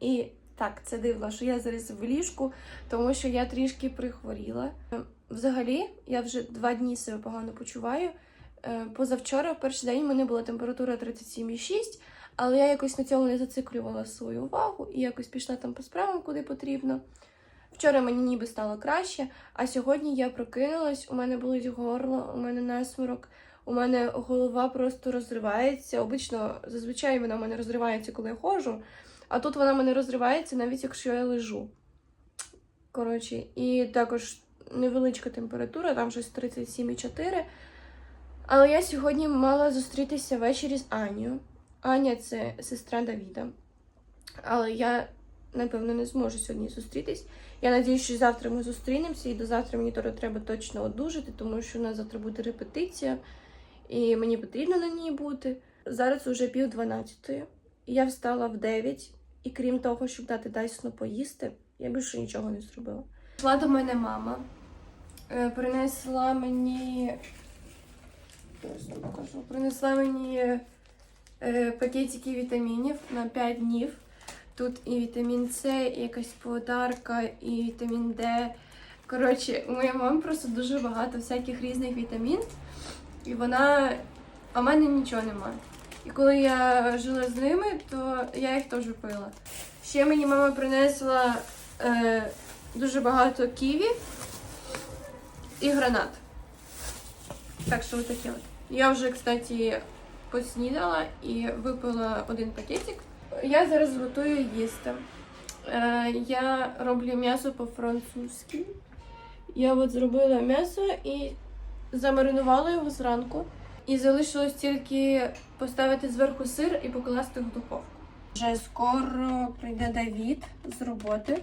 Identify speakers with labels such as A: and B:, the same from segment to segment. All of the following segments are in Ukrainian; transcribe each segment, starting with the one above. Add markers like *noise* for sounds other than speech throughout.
A: І так, це дивно, що я зараз в ліжку, тому що я трішки прихворіла. Взагалі, я вже два дні себе погано почуваю. Е, Позавчора, в перший день, у мене була температура 37,6, але я якось на цьому не зациклювала свою увагу і якось пішла там по справам, куди потрібно. Вчора мені ніби стало краще, а сьогодні я прокинулась, у мене болить горло, у мене насморок, у мене голова просто розривається. Обично, зазвичай вона в мене розривається, коли я ходжу, а тут вона мене розривається навіть якщо я лежу. Коротше, і також невеличка температура, там щось 37,4. Але я сьогодні мала зустрітися ввечері з Анією. Аня це сестра Давіда. Але я, напевно, не зможу сьогодні зустрітись. Я надіюсь, що завтра ми зустрінемося, і до завтра мені треба точно одужати, тому що у нас завтра буде репетиція, і мені потрібно на ній бути. Зараз уже пів дванадцятої. Я встала в 9, і крім того, щоб дати Дайсону поїсти, я більше нічого не зробила. Пішла до мене мама, е, принесла мені. Принесла мені е, пакетики вітамінів на 5 днів. Тут і вітамін С, і якась подарка, і вітамін Д. Коротше, у моєї мами просто дуже багато всяких різних вітамін. І вона. А в мене нічого немає. І коли я жила з ними, то я їх теж пила. Ще мені мама принесла е, дуже багато ківі і гранат. Так що отаке от. Я вже, кстати, поснідала і випила один пакетик. Я зараз готую їсти. Е, я роблю м'ясо по-французьки. Я от зробила м'ясо і замаринувала його зранку. І залишилось тільки поставити зверху сир і покласти в духовку. Вже скоро прийде Давід з роботи.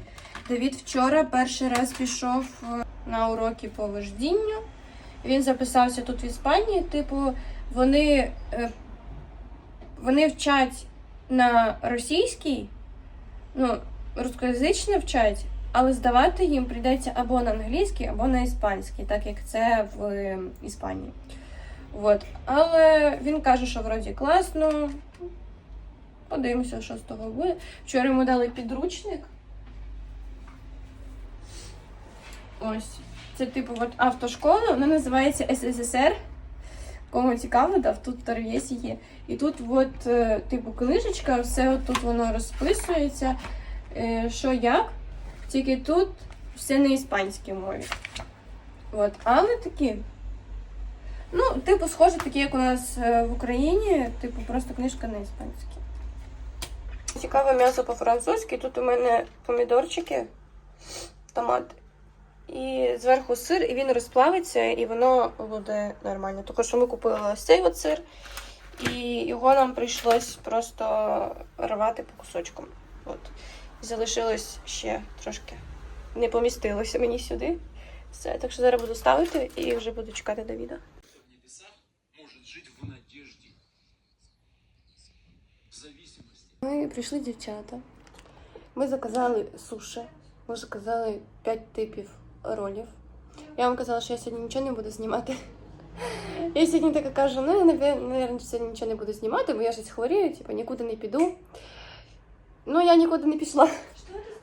A: Давід вчора перший раз пішов е, на уроки по вождінню. Він записався тут в Іспанії. Типу, вони, е, вони вчать на російській, ну, рускоязичне вчать, але здавати їм прийдеться або на англійській, або на іспанській, так як це в Іспанії. От. Але він каже, що вроді класно. Подивимося, що з того буде. Вчора йому дали підручник. Ось. Це типу от автошкола, вона називається СССР. Кому цікаво, да, тут торвєсі є. І тут от, е, типу, книжечка, все от тут воно розписується. е, Що як. Тільки тут все на іспанській мові. От. Але такі. Ну, типу, схоже, такі, як у нас е, в Україні, типу, просто книжка на іспанській. Цікаве м'ясо по-французьки. Тут у мене помідорчики, томати. І зверху сир, і він розплавиться, і воно буде нормально. Тільки що ми купили ось цей от сир, і його нам прийшлось просто рвати по кусочкам. От. Залишилось ще трошки. Не помістилося мені сюди. Все, так що зараз буду ставити і вже буду чекати Давіда.
B: в небесах может жить в надежде, в зависимости.
A: Ми прийшли дівчата. Ми заказали суші. Ми заказали 5 типів ролів. Я вам казала, що я сьогодні нічого не буду знімати. Я сьогодні така кажу, ну, я, мабуть, сьогодні нічого не буду знімати, бо я щось хворію, типу, нікуди не піду. Ну, я нікуди не пішла.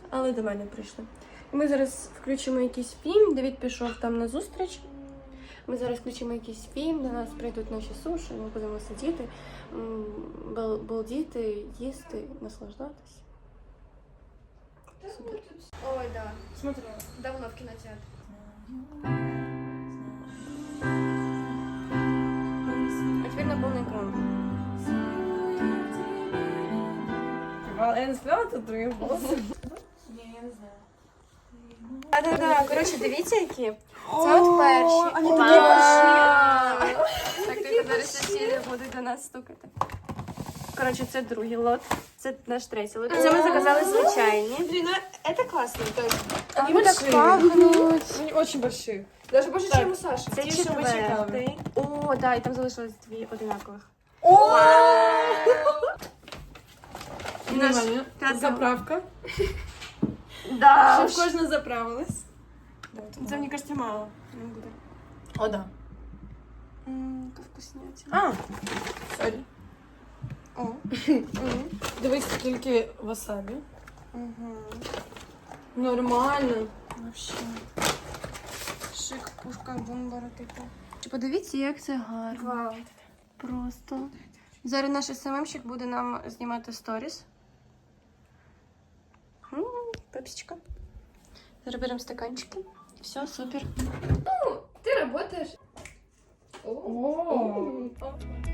A: Але до мене прийшли. Ми зараз включимо якийсь фільм. Давід пішов там на зустріч. Ми зараз включимо якийсь фільм, до нас прийдуть наші суші, ми будемо сидіти, м, бал- балдіти, їсти, наслаждатись. Супер. Ой, да. Смотрела. Давно в кинотеатре. А теперь на полный экран.
C: Я не сказала, тут другим голосом.
A: Ні, я не знаю. А, да, да, коротше, дивіться, які. Це от перші.
C: вони
A: Вау!
C: такі
A: Так, тільки зараз сусіди будуть до нас стукати. Коротше, це другий лот. Це наш третій лот. Це ми заказали звичайні.
C: Блин, ну это классно. То есть,
A: Вони
C: Вони
A: так
C: большие.
A: пахнуть.
C: они очень большие. Даже больше,
A: Так,
C: чем у Саши.
A: Це
C: Те, что мы читали.
A: четвертий. О, да, і там залишилось дві одинакових.
C: О!
A: І наш
C: Внимание,
A: п'ятий.
C: заправка.
A: Да.
C: Щоб кожна заправилась.
A: Це, мені кажется, мало. Не буде.
C: О, да.
A: Ммм, вкуснятина.
C: А, сорі.
A: О.
C: Дивись, скільки васабі.
A: Угу.
C: Нормально.
A: Вообще. Шик, пушка, бомбара, типу. Подивіться, як це гарно.
C: Вау.
A: Просто. Зараз наш СММщик буде нам знімати сторіс. Пепсичка. Заберем стаканчики. Все, супер. Ну, работаешь. працюєш.
C: О.
B: Ключик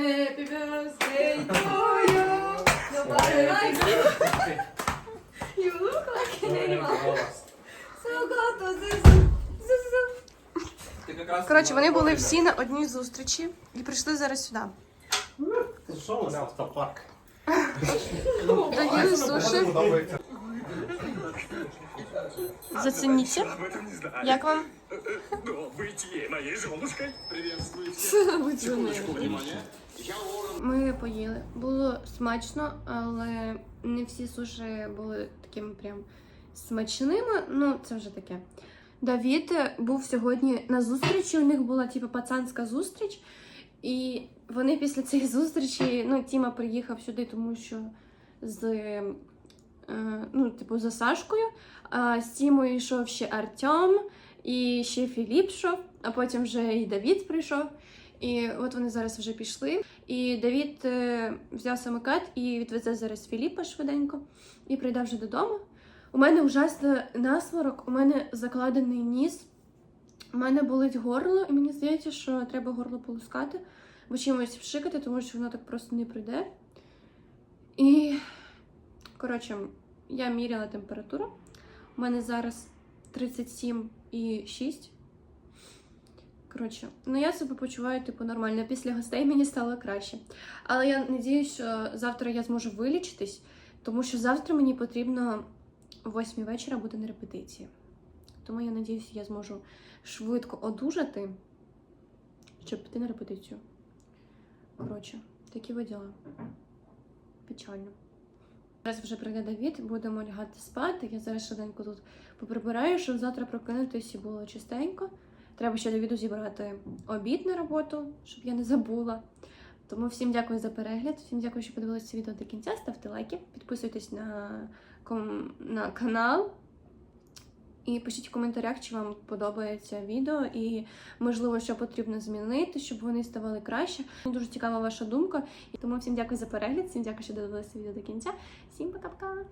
C: Happy birthday to you. Nobody likes you. *laughs* You look like an animal. So good to this.
A: Коротше, вони були всі на одній зустрічі і прийшли зараз сюди.
D: Что у нас автопарк?
A: Доїли суші. Зацініться. Як вам? Ми поїли. Було смачно, але не всі суші були такими прям смачними. Ну, це вже таке. Давід був сьогодні на зустрічі. У них була типу пацанська зустріч. І вони після цієї зустрічі, ну, Тіма приїхав сюди, тому що з ну, типу, за Сашкою. З Тімою йшов ще Артем, і ще Філіп йшов, а потім вже і Давід прийшов. І от вони зараз вже пішли. І Давід е, взяв самокат і відвезе зараз Філіпа швиденько і прийде вже додому. У мене ужасно насморок, у мене закладений ніс, у мене болить горло, і мені здається, що треба горло полускати, бо чимось вшикати, тому що воно так просто не прийде. І, коротше, я міряла температуру. У мене зараз 37,6. Коротше, ну я себе почуваю типу нормально. Після гостей мені стало краще. Але я надіюсь, що завтра я зможу вилічитись, тому що завтра мені потрібно о 8 вечора бути на репетиції. Тому я надіюся, я зможу швидко одужати, щоб піти на репетицію. Коротше, такі ви діла. Печально. Зараз вже прийде Давід, будемо лягати спати. Я зараз швиденько тут поприбираю, щоб завтра прокинутися і було чистенько. Треба ще Давіду зібрати обід на роботу, щоб я не забула. Тому всім дякую за перегляд. Всім дякую, що подивилися відео до кінця. Ставте лайки, підписуйтесь на, ком... на канал. І пишіть в коментарях, чи вам подобається відео, і можливо, що потрібно змінити, щоб вони ставали краще. Дуже цікава ваша думка. І тому всім дякую за перегляд, всім дякую, що додивилися відео до кінця. Всім пока-пока!